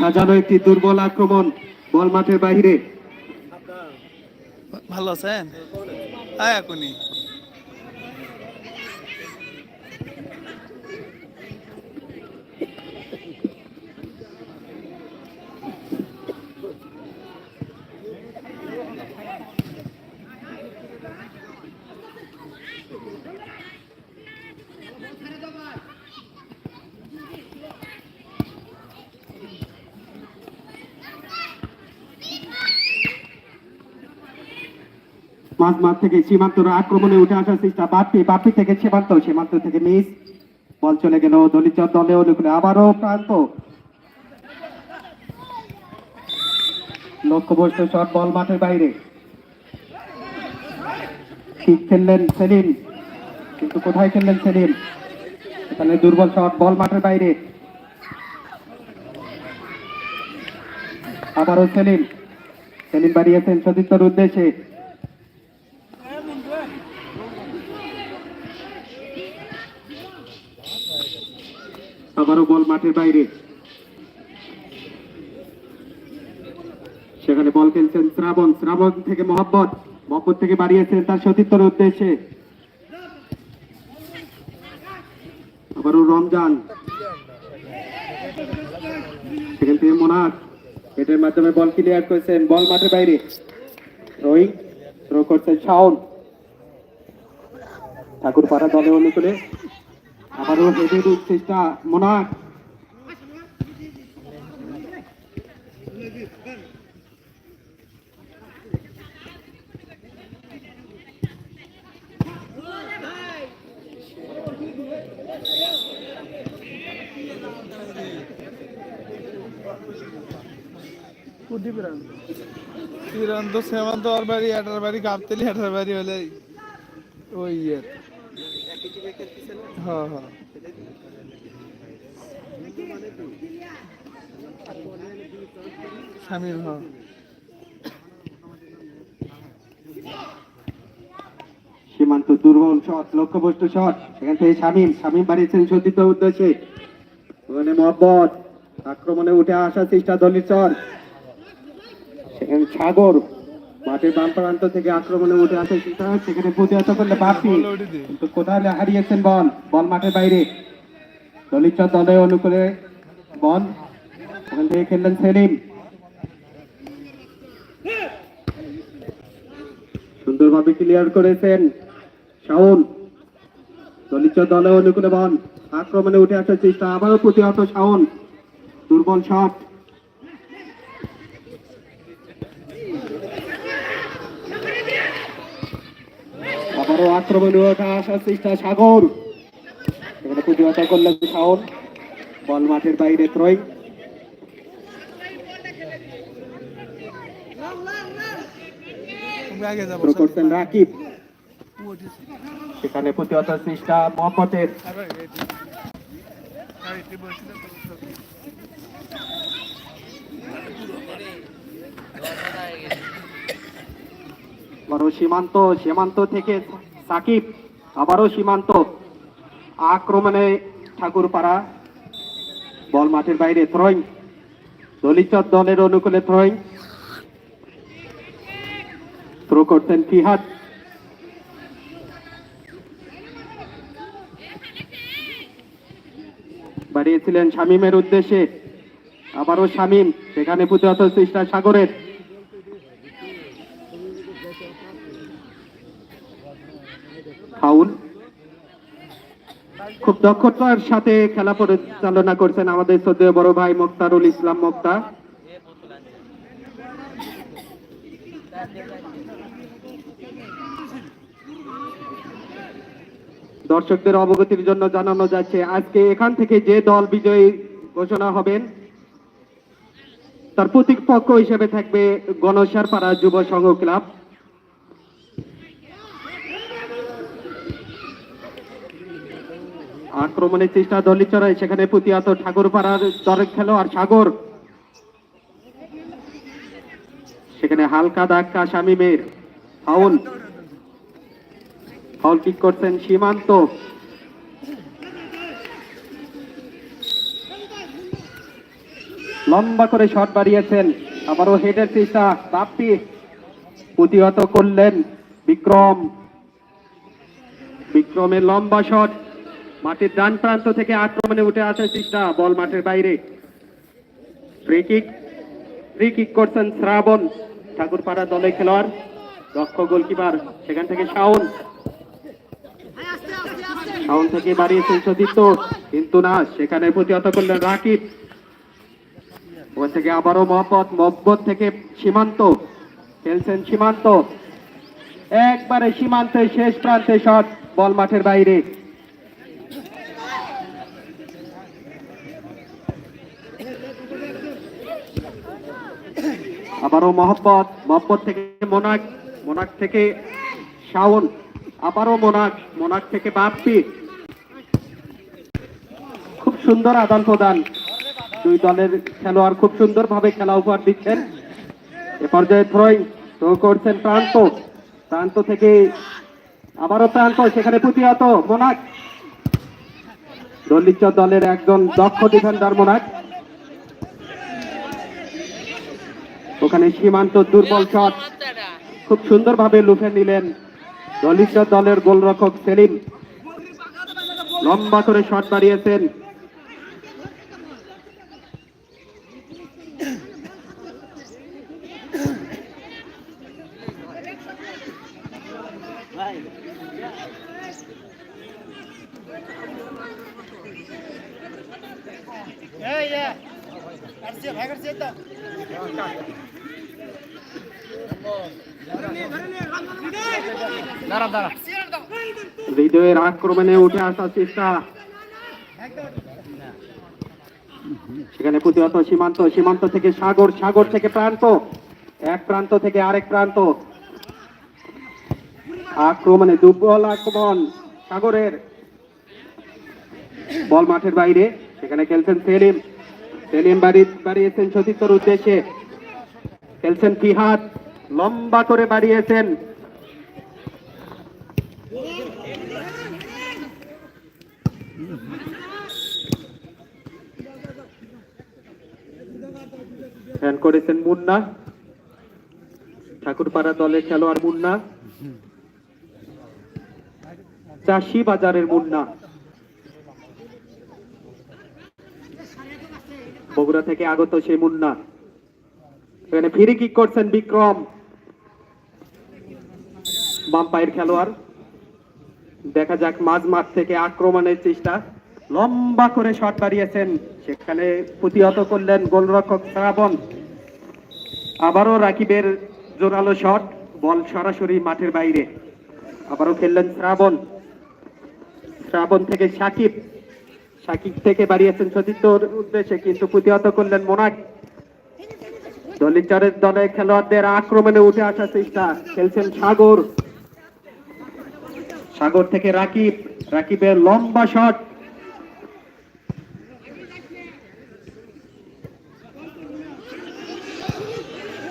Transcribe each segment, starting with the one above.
সাজানো একটি দুর্বল আক্রমণ বল মাঠের বাইরে। ভালো আছেন? মাঝ থেকে সীমান্তর আক্রমণে উঠে আসার চেষ্টা বাপ্পি বাপ্পি থেকে সীমান্ত সীমান্ত থেকে মিস। বল চলে গেল দলিত দলে অনুকূলে আবারও প্রান্ত। শট বল মাঠের বাইরে। ঠিক খেললেন সেলিম। কিন্তু কোথায় খেললেন সেলিম? এখানে দুর্বল শট, বল মাঠের বাইরে। আবারও সেলিম। সেলিম বাড়িয়েছেন সতীর্থর উদ্দেশ্যে। আবারও বল মাঠের বাইরে। সেখানে বল খেলছেন শ্রাবণ। শ্রাবণ থেকে মোহাম্মদ মোহাম্মদ থেকে বাড়িয়েছেন তার সতীর্থর উদ্দেশ্যে। আবারও রমজান। সেখান থেকে মোনাক এটার মাধ্যমে বল ক্লিয়ার করেছেন। বল মাঠের বাইরে। রোহিং থ্রো করছেন শাওন। ঠাকুরপাড়া দলে অনুকূলে আবারও হেডের চেষ্টা মোনাক প্রান্ত সেমান্ত আর বাড়ি এটার বাড়ি, কাপতেলি এটার বাড়ি হলে ওই ইয়ে হ্যাঁ হ্যাঁ। শামিম হ্যাঁ। সীমান্ত দুর্বল শট লক্ষ্যবস্তু শট সেখান থেকে শামীম শামীম বাড়িয়েছেন সতীর্থ উদ্দেশ্যে। ওখানে মোহাম্মদ আক্রমণে উঠে আসার চেষ্টা দলিচর সেখানে সাগর মাঠের বাম প্রান্ত থেকে আক্রমণে উঠে চেষ্টা সেখানে প্রতিহত করলে বাপি কিন্তু কোথায় হারিয়েছেন বল? বল মাঠের বাইরে। দলিত দলে অনুকূলে বল। ওখান থেকে খেললেন সেলিম। সুন্দরভাবে ক্লিয়ার করেছেন শাওন। দলিত দলে অনুকূলে বল। আক্রমণে উঠে আসার চেষ্টা। আবারও প্রতিহত শাওন। দুর্বল শট আবারও আক্রমণে আসার চেষ্টা সাগর। এখানে প্রতিহত করলেন শাওন। বল মাঠের বাইরে ত্রয়। করছেন রাকিব। সেখানে প্রতিহত চেষ্টা মোহাম্মদের সীমান্ত সীমান্ত থেকে সাকিব, আবারও সীমান্ত। আক্রমণে ঠাকুরপাড়া, বল মাঠের বাইরে থ্রোয়িং দলিচর দলের অনুকূলে থ্রোয়িং থ্রো করতেন ফিহাদ। বাড়িয়েছিলেন শামীমের উদ্দেশ্যে। আবারও শামীম, সেখানে প্রতিহত চেষ্টা সাগরের ফাউল খুব দক্ষতার সাথে খেলা পরিচালনা করছেন আমাদের শ্রদ্ধেয় বড় ভাই মোক্তারুল ইসলাম মোক্তা। দর্শকদের অবগতির জন্য জানানো যাচ্ছে, আজকে এখান থেকে যে দল বিজয়ী ঘোষণা হবেন, তার প্রতিপক্ষ হিসেবে থাকবে গণসারপাড়া যুব সংঘ ক্লাব। আক্রমণের চেষ্টা দলিচড়ায় সেখানে প্রতিহত ঠাকুরপাড়ার দরের খেলোয়াড় সাগর। সেখানে হালকা ধাক্কা শামিমের ফাউল। ফাউল কিক করছেন সীমান্ত। লম্বা করে শট বাড়িয়েছেন। আবারও হেডের চেষ্টা, বাপ্পি। প্রতিহত করলেন বিক্রম। বিক্রমের লম্বা শট। মাঠের ডান প্রান্ত থেকে আক্রমণে উঠে আসার চেষ্টা বল মাঠের বাইরে। ফ্রি কিক করছেন শ্রাবণ। ঠাকুরপাড়া দলের খেলোয়াড়, দক্ষ গোলকিপার, সেখান থেকে শাওন। শাওন থেকে বাড়িয়েছেন সতীর্থ কিন্তু না, সেখানে প্রতিহত করলেন রাকিব। ওখান থেকে আবারও মহব্বত মহব্বত থেকে সীমান্ত। খেলছেন সীমান্ত। একবারে সীমান্তে শেষ প্রান্তে শট, বল মাঠের বাইরে। আবারও মহব্বত মহব্বত থেকে মোনাক মোনাক থেকে শাওন, আবারও মোনাক মোনাক থেকে বাপ্পি। খুব সুন্দর আদান প্রদান। দুই দলের খেলোয়াড় খুব সুন্দরভাবে খেলা উপহার দিচ্ছেন। এ পর্যায়ে থ্রোয়িং থ্রো করছেন প্রান্ত। প্রান্ত থেকে আবারও প্রান্ত, সেখানে প্রতিহত মোনাক। দলিত দলের একজন দক্ষ ডিফেন্ডার মোনাক। ওখানে সীমান্ত দুর্বল শট। খুব সুন্দরভাবে লুফে নিলেন দলিত দলের গোলরক্ষক সেলিম। লম্বা করে শট বাড়িয়েছেন। হৃদয়ের আক্রমণে উঠে আসার চেষ্টা। সেখানে প্রতিহত সীমান্ত সীমান্ত থেকে সাগর সাগর থেকে প্রান্ত, এক প্রান্ত থেকে আরেক প্রান্ত। আক্রমণে দুর্বল আক্রমণ সাগরের। বল মাঠের বাইরে, সেখানে খেলছেন সেলিম। সেলিম বাড়ি বাড়িয়েছেন সতীর্থর উদ্দেশ্যে। খেলছেন ফিহাদ। লম্বা করে বাড়িয়েছেন। করেছেন মুন্না। ঠাকুরপাড়া দলের খেলোয়াড় মুন্না। চাষি বাজারের মুন্না। বগুড়া থেকে আগত সেই মুন্না। এখানে ফিরে করছেন বিক্রম? বাম পায়ের খেলোয়াড়। দেখা যাক মাঝ মাঠ থেকে আক্রমণের চেষ্টা। লম্বা করে শট বাড়িয়েছেন। সেখানে প্রতিহত করলেন গোলরক্ষক শ্রাবণ। আবারও রাকিবের জোরালো শট। বল সরাসরি মাঠের বাইরে। আবারও খেললেন শ্রাবণ। শ্রাবণ থেকে সাকিব। সাকিব থেকে বাড়িয়েছেন সতীর্থর উদ্দেশ্যে, কিন্তু প্রতিহত করলেন মোনাক। দলিচারের দলে খেলোয়াড়দের আক্রমণে উঠে আসার চেষ্টা। খেলছেন সাগর। সাগর থেকে রাকিব, রাকিবের লম্বা শট।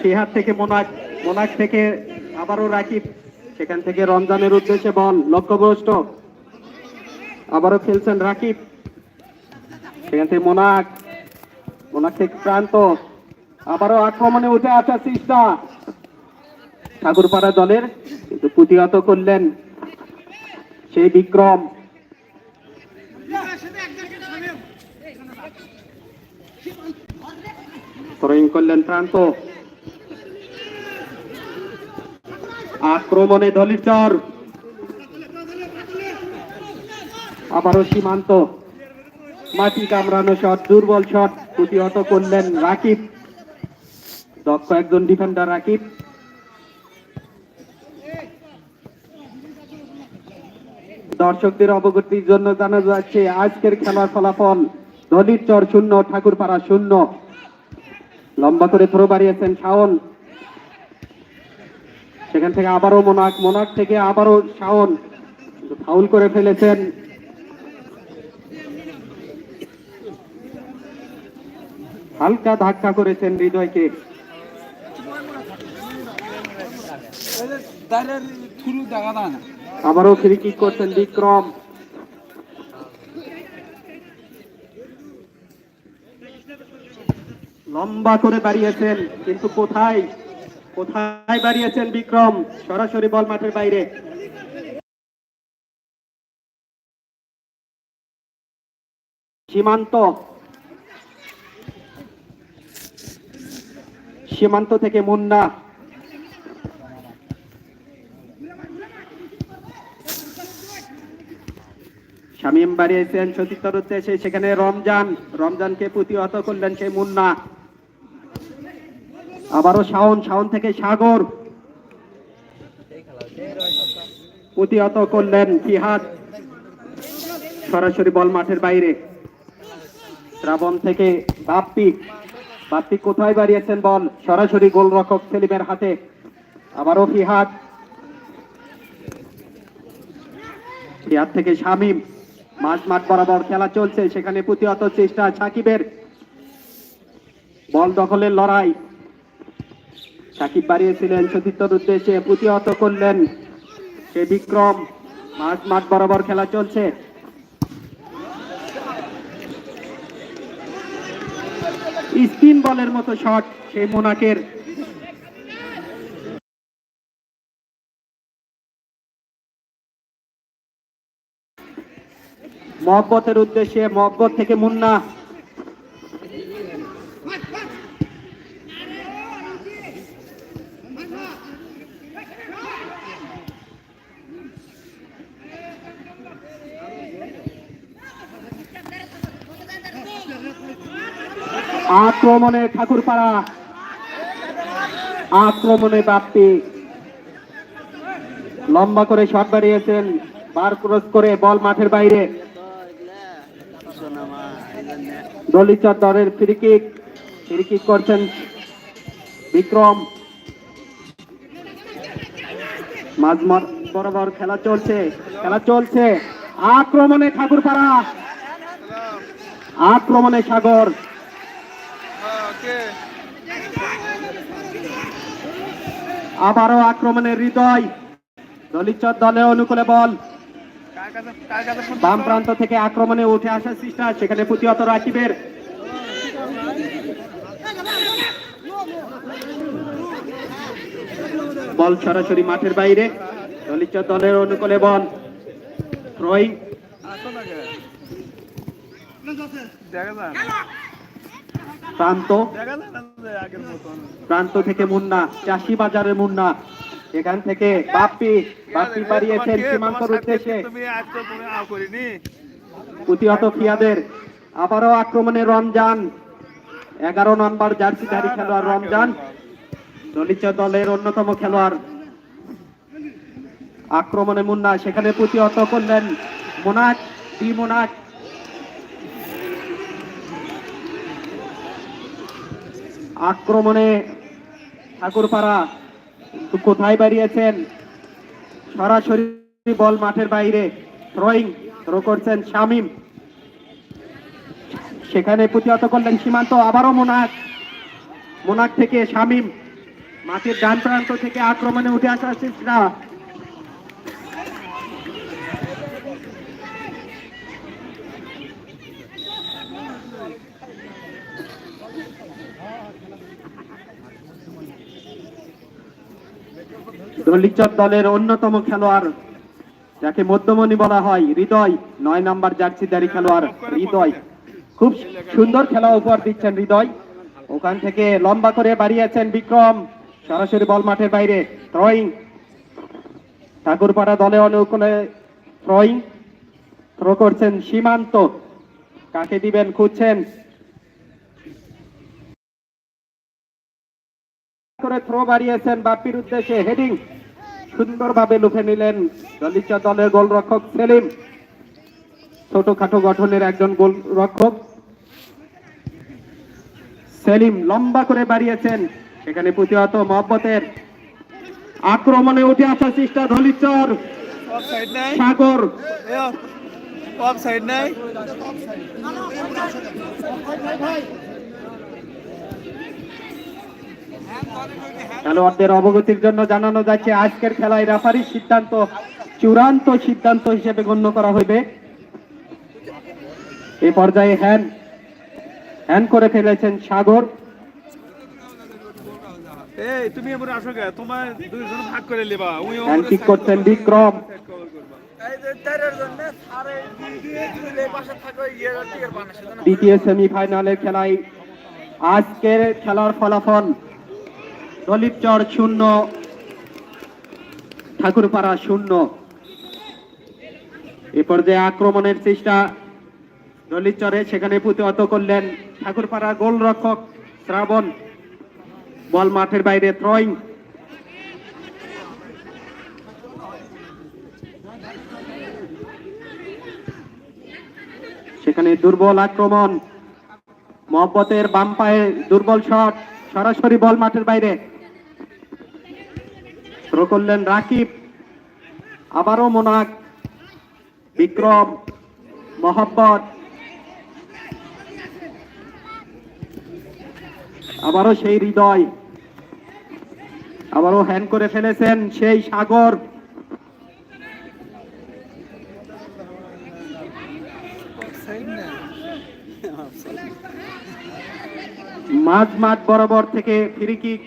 সিহার থেকে মোনাক মোনাক থেকে আবারও রাকিব, সেখান থেকে রমজানের উদ্দেশ্যে বল, লক্ষ্যভ্রষ্ট। আবারও খেলছেন রাকিব। সেখান থেকে মোনাক মোনাক থেকে প্রান্ত আবারও আক্রমণে উঠে আসার চেষ্টা ঠাকুরপাড়া দলের, কিন্তু প্রতিহত করলেন সেই বিক্রম। থ্রোয়িং করলেন প্রান্ত। আক্রমণে দলিচর আবারও সীমান্ত। মাটি কামড়ানো শট, দুর্বল শট প্রতিহত করলেন রাকিব। দক্ষ একজন ডিফেন্ডার রাকিব। দর্শকদের অবগতির জন্য জানা যাচ্ছে, আজকের খেলার ফলাফল দলিত চর শূন্য, ঠাকুরপাড়া শূন্য। লম্বা করে থ্রো বাড়িয়েছেন শাওন। সেখান থেকে আবারও মোনাক মোনাক থেকে আবারও শাওন। ফাউল করে ফেলেছেন। হালকা ধাক্কা করেছেন হৃদয়কে। দেখা না। আবারও ফ্রি কিক করছেন বিক্রম। লম্বা করে বাড়িয়েছেন, কিন্তু কোথায়? কোথায় বাড়িয়েছেন বিক্রম? সরাসরি বল মাঠের বাইরে। সীমান্ত। সীমান্ত থেকে মুন্না। শামীম বাড়িয়েছেন সতীর্থর উদ্দেশ্যে সেখানে রমজান, রমজানকে প্রতিহত করলেন সেই মুন্না। আবারও শাওন শাওন থেকে সাগর। প্রতিহত করলেন ফিহাদ সরাসরি বল মাঠের বাইরে। শ্রাবণ থেকে বাপ্পি। বাপ্পি কোথায় বাড়িয়েছেন বল? সরাসরি গোলরক্ষক সেলিমের হাতে। আবারও ফিহাদ ফিহাদ থেকে শামীম। মাঝ মাঠ বরাবর খেলা চলছে। সেখানে প্রতিহত চেষ্টা সাকিবের। বল দখলের লড়াই। সাকিব বাড়িয়েছিলেন সতীর্থর উদ্দেশ্যে, প্রতিহত করলেন সে বিক্রম। মাঝ মাঠ বরাবর খেলা চলছে। স্পিন বলের মতো শট সেই মোনাকের। মহব্বতের উদ্দেশ্যে মহব্বত থেকে মুন্না। আক্রমণে ঠাকুরপাড়া। আক্রমণে বাপ্পি। লম্বা করে শট বাড়িয়েছেন, বার ক্রস করে বল মাঠের বাইরে। দলিচর দলের ফ্রি কিক ফ্রি কিক করছেন বিক্রম। মাঝমার বরাবর খেলা চলছে খেলা চলছে। আক্রমণে ঠাকুরপাড়া। আক্রমণে সাগর। আবারও আক্রমণের হৃদয়। দলিচর দলের অনুকূলে বল কার কাছে কার কাছে ফোন বাম প্রান্ত থেকে আক্রমণে উঠে আসার চেষ্টা, সেখানে প্রতিহত রাকিবের। বল সরাসরি মাঠের বাইরে দলিচর দলের অনুকূলে বল। আসো না প্রান্ত। প্রান্ত থেকে মুন্না চাষি বাজারের মুন্না। এখান থেকে বাপ্পি বাপ্পি বাড়িয়েছেন সীমান্তর উদ্দেশ্যে প্রতিহত ফিয়াদের আবারও আক্রমণে রমজান। এগারো নম্বর জার্সিধারী খেলোয়াড় রমজান। দলিত দলের অন্যতম খেলোয়াড়। আক্রমণে মুন্না সেখানে প্রতিহত করলেন মোনাক ডি মোনাক আক্রমণে ঠাকুরপাড়া কোথায় বাড়িয়েছেন? সরাসরি বল মাঠের বাইরে। থ্রোয়িং থ্রো করছেন শামিম। সেখানে প্রতিহত করলেন সীমান্ত, আবারও মোনাক। মোনাক থেকে শামিম। মাঠের ডান প্রান্ত থেকে আক্রমণে উঠে আসা চেষ্টা দলিচর দলের অন্যতম খেলোয়াড়, যাকে মধ্যমণি বলা হয় হৃদয়, নয় নাম্বার জার্সিদারি খেলোয়াড় হৃদয়। খুব সুন্দর খেলা উপহার দিচ্ছেন হৃদয়। ওখান থেকে লম্বা করে বাড়িয়েছেন বিক্রম। সরাসরি বল মাঠের বাইরে থ্রোয়িং ঠাকুরপাড়া দলে অনুকূলে থ্রোয়িং থ্রো করছেন সীমান্ত। কাকে দিবেন খুঁজছেন? করে থ্রো বাড়িয়েছেন বাপ্পির উদ্দেশ্যে হেডিং সুন্দরভাবে লুফে নিলেন দলিচা দলের গোলরক্ষক সেলিম। ছোটখাটো গঠনের একজন গোলরক্ষক। সেলিম লম্বা করে বাড়িয়েছেন, সেখানে প্রতিহত মহব্বতের আক্রমণে উঠে আসার চেষ্টা ধলিচর সাগর। সাইড নাই। খেলোয়াড়দের অবগতির জন্য জানানো যাচ্ছে আজকের খেলায় রেফারির সিদ্ধান্ত চূড়ান্ত সিদ্ধান্ত হিসেবে গণ্য করা হইবে। এই পর্যায়ে হ্যান হ্যান করে ফেলেছেন সাগর। এই তুমি এবার আসো গে তোমার দুইজন ভাগ করে লিবা উই হ্যান্ড কিক করছেন বিক্রম। দ্বিতীয় সেমিফাইনালের খেলায় আজকের খেলার ফলাফল দলিপচর শূন্য, ঠাকুরপাড়া শূন্য। এ পর্যায়ে আক্রমণের চেষ্টা দলিতচরে সেখানে প্রতিহত করলেন ঠাকুরপাড়া গোলরক্ষক শ্রাবণ। বল মাঠের বাইরে থ্রোয়িং সেখানে দুর্বল আক্রমণ। মহব্বতের বাম পায়ে দুর্বল শট, সরাসরি বল মাঠের বাইরে। থ্রো করলেন রাকিব। আবারও মোনাক, বিক্রম মোহাম্মদ আবারও সেই হৃদয়। আবারও হ্যান্ড করে ফেলেছেন সেই সাগর। মাঝ মাঠ বরাবর থেকে free kick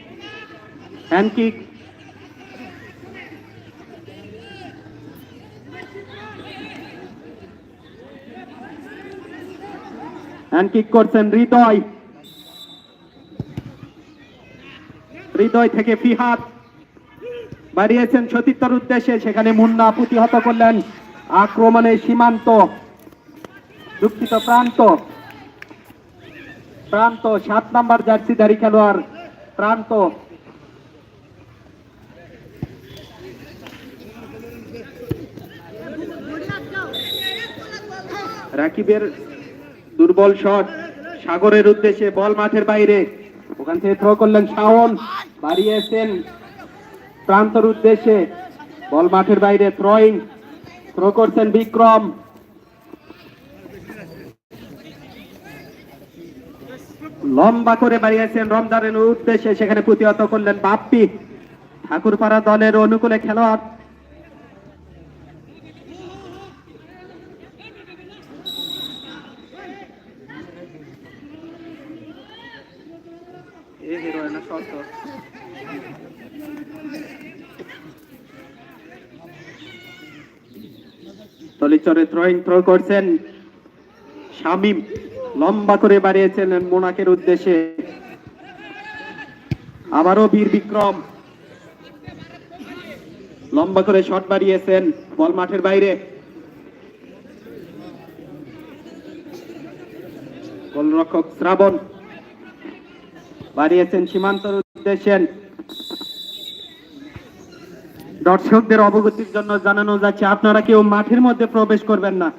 hand kick hand kick করছেন হৃদয়। হৃদয় থেকে ফিহাদ বাড়িয়েছেন সতীর্থর উদ্দেশ্যে, সেখানে মুন্না প্রতিহত করলেন। আক্রমণে সীমান্ত, দুঃখিত, প্রান্ত। প্রান্ত, সাত নাম্বার জার্সিধারী খেলোয়াড়, প্রান্ত। রাকিবের দুর্বল শট। সাগরের উদ্দেশ্যে বল মাঠের বাইরে। ওখান থেকে থ্রো করলেন শাওন। বাড়িয়েছেন প্রান্তর উদ্দেশ্যে। বল মাঠের বাইরে থ্রোয়িং থ্রো করছেন বিক্রম। লম্বা করে বাড়িয়েছেন রমজানের উদ্দেশ্যে। সেখানে প্রতিহত করলেন বাপ্পি। ঠাকুরপাড়া দলের অনুকূলে খেলোয়াড়। তলিচরে থ্রোয়িং থ্রো করছেন শামিম। লম্বা করে বাড়িয়েছেন মোনাকের উদ্দেশ্যে। আবারও বীর বিক্রম। লম্বা করে শট বাড়িয়েছেন বল মাঠের বাইরে। গোলরক্ষক শ্রাবণ। বাড়িয়েছেন সীমান্তর উদ্দেশ্যে দর্শকদের অবগতির জন্য জানানো যাচ্ছে, আপনারা কেউ মাঠের মধ্যে প্রবেশ করবেন না।